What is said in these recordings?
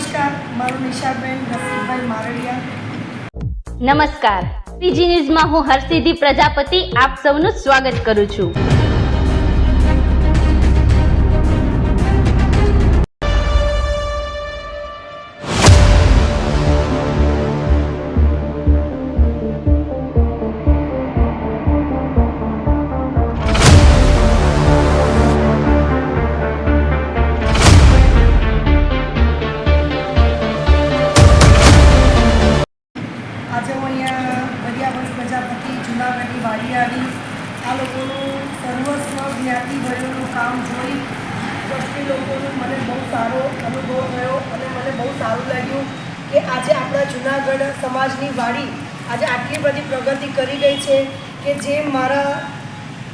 નમસ્કાર, મારું નિશાબેન રસિકભાઈ મારડિયા. નમસ્કાર. પીજી ન્યૂઝમાં હું હરસિદ્ધિ પ્રજાપતિ, આપ સૌનું સ્વાગત કરું છું. જુનાગઢની વાડી આવી. આ લોકોનું સર્વસ્વ જ્ઞાતિભર્યોનું કામ જોઈ ટ્રસ્ટી લોકોનો મને બહુ સારો અનુભવ થયો અને મને બહુ સારું લાગ્યું કે આજે આપણા જુનાગઢ સમાજની વાડી આજે આટલી બધી પ્રગતિ કરી ગઈ છે કે જે મારા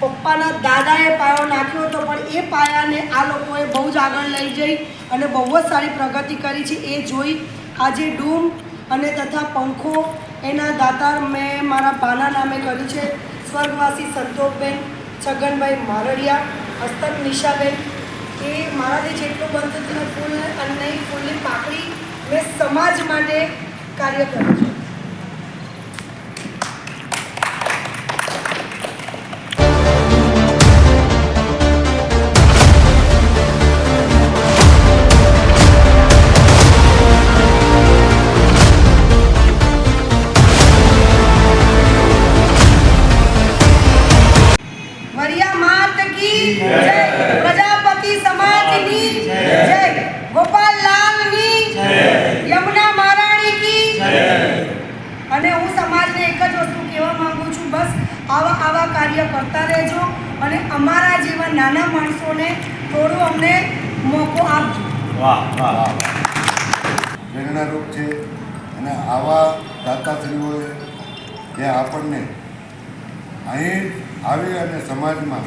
પપ્પાના દાદાએ પાયો નાખ્યો હતો, પણ એ પાયાને આ લોકોએ બહુ જ આગળ લઈ જઈ અને બહુ જ સારી પ્રગતિ કરી છે. એ જોઈ આજે ડૂમ અને તથા પંખો, એના દાતાર મેં મારા પાના નામે કર્યું છે. સ્વર્ગવાસી સંતોષબેન, છગનભાઈ મારડિયા, હસ્તક નિશાબેન, એ મારાથી જેટલું બનતું ફૂલ અને ફૂલની પાકડી મેં સમાજ માટે કાર્ય કર્યું છે. અમારા જેવા નાના માણસોને થોડું અમને મોકો આપજો. વાહ વાહ પ્રેરણારૂપ છે અને આવા દાતાશ્રીઓએ જે આપણને અહીં આવી અને સમાજમાં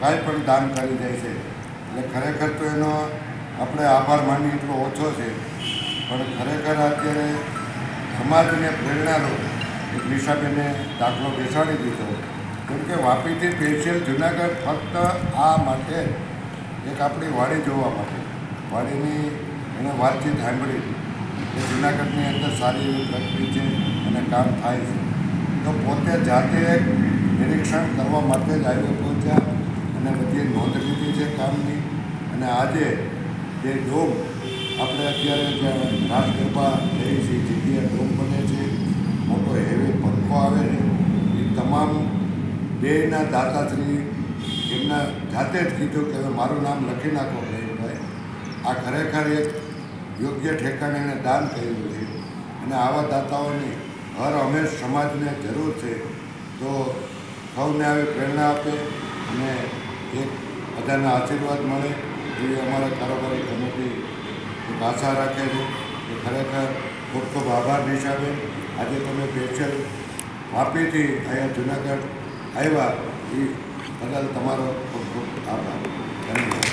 કાંઈ પણ દાન કરી જાય છે. એટલે ખરેખર તો એનો આપણે આભાર માનીએ એટલો ઓછો છે. પણ ખરેખર અત્યારે સમાજને પ્રેરણારૂપ એક નિશાબેને દાખલો બેસાડી દીધો. કેમ કે વાપીથી સ્પેશિયલ જુનાગઢ ફક્ત આ માટે એક આપણી વાડી જોવા માટે. વાડીની એને વાતચીત સાંભળી. કે જુનાગઢની અંદર સારી એવી પ્રગતિ છે અને કામ થાય છે. તો પોતે જાતે નિરીક્ષણ કરવા માટે જ આવી પહોંચ્યા અને બધી નોંધ લીધી છે કામની. અને આજે જે ડોમ આપણે અત્યારે જ્યાં રાસ ગરબા થઈ છે જગ્યાએ ડોમ બને છે, મોટો હેવી પંખો આવે છે. એ તમામ બેના દાતાશ્રી એમના જાતે જ કીધું કે મારું નામ લખી નાખો ભાઈ આ ખરેખર એક યોગ્ય ઠેકાણે એણે દાન કર્યું છે અને આવા દાતાઓની હર હંમેશ સમાજને જરૂર છે. તો સૌને આવી પ્રેરણા આપે અને એક બધાના આશીર્વાદ મળે. એવી અમારા કારોબારી કમિટી આશા રાખે છે કે ખરેખર ખૂબ ખૂબ આભાર નિશાબે આજે તમે સ્પેશિયલ વાપીથી અહીંયા જુનાગઢ આવ્યા. એ બદલ તમારો ખૂબ ખૂબ આભાર. ધન્યવાદ.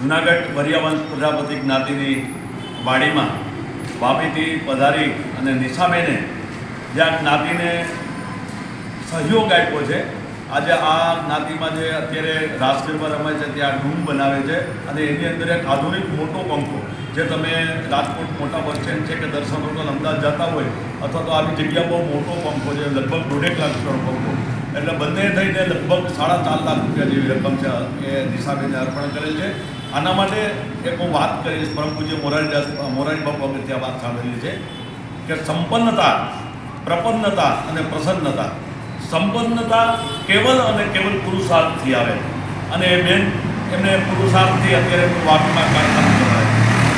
જુનાગઢ પર્યાવરણ પ્રજાપતિ જ્ઞાતિની વાડીમાં વાપીથી પધારી અને નિશાબેને જે આ જ્ઞાતિને સહયોગ આપ્યો છે આજે આ જ્ઞાતિમાં જે અત્યારે રાષ્ટ્રીયમાં રમાય છે, ત્યાં ડૂમ બનાવે છે અને એની અંદર એક આધુનિક મોટો પંખો જે તમે રાજકોટ મોટા બસ સ્ટેન્ડ છે કે દર્શન હોટલ અમદાવાદ જતા હોય અથવા તો આવી જગ્યા બહુ મોટો પંખો છે, લગભગ દોઢેક લાખ પંખો. એટલે બંને થઈને લગભગ સાડા ચાર લાખ રૂપિયા જેવી રકમ છે, એ દિશાબેને અર્પણ કરેલ છે. આના માટે એક હું વાત કરીશ પરમ પૂજ્ય મોરારીદાસ મોરારી બાપુ અમે ત્યાં વાત સાંભળેલી છે કે સંપન્નતા, પ્રપન્નતા અને પ્રસન્નતા સંપન્નતા કેવલ અને કેવલ પુરુષાર્થથી આવે. અને એ બેન, એમને પુરુષાર્થથી અત્યારે વાપીમાં કાર્યક્રમ કરાય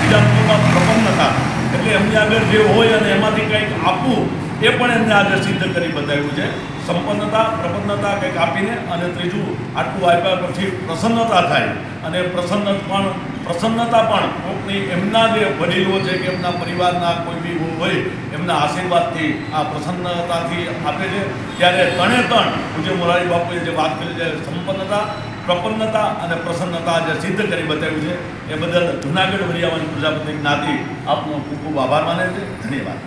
બીજા લોકોમાં પ્રપન્નતા. એટલે એમની આગળ જે હોય અને એમાંથી કંઈક આપવું, એ પણ એમને આજે સિદ્ધ કરી બતાવ્યું છે. સંપન્નતા, પ્રપન્નતા કંઈક આપીને અને ત્રીજું, આટલું આપ્યા પછી પ્રસન્નતા થાય. અને પ્રસન્ન પણ પ્રસન્નતા પણ કોકની એમના જે વડીલો છે કે એમના પરિવારના કોઈ બી હોય, એમના આશીર્વાદથી આ પ્રસન્નતાથી આપે છે. ત્યારે તણે તણ પૂજ્ય મોરારી બાપુએ જે વાત કરી છે, સંપન્નતા, પ્રપન્નતા અને પ્રસન્નતા જે સિદ્ધ કરી બતાવ્યું છે, એ બદલ જુનાગઢ વરિયાવાની પ્રજાપતિ જ્ઞાતિ આપનો ખૂબ ખૂબ આભાર માને છે. ધન્યવાદ.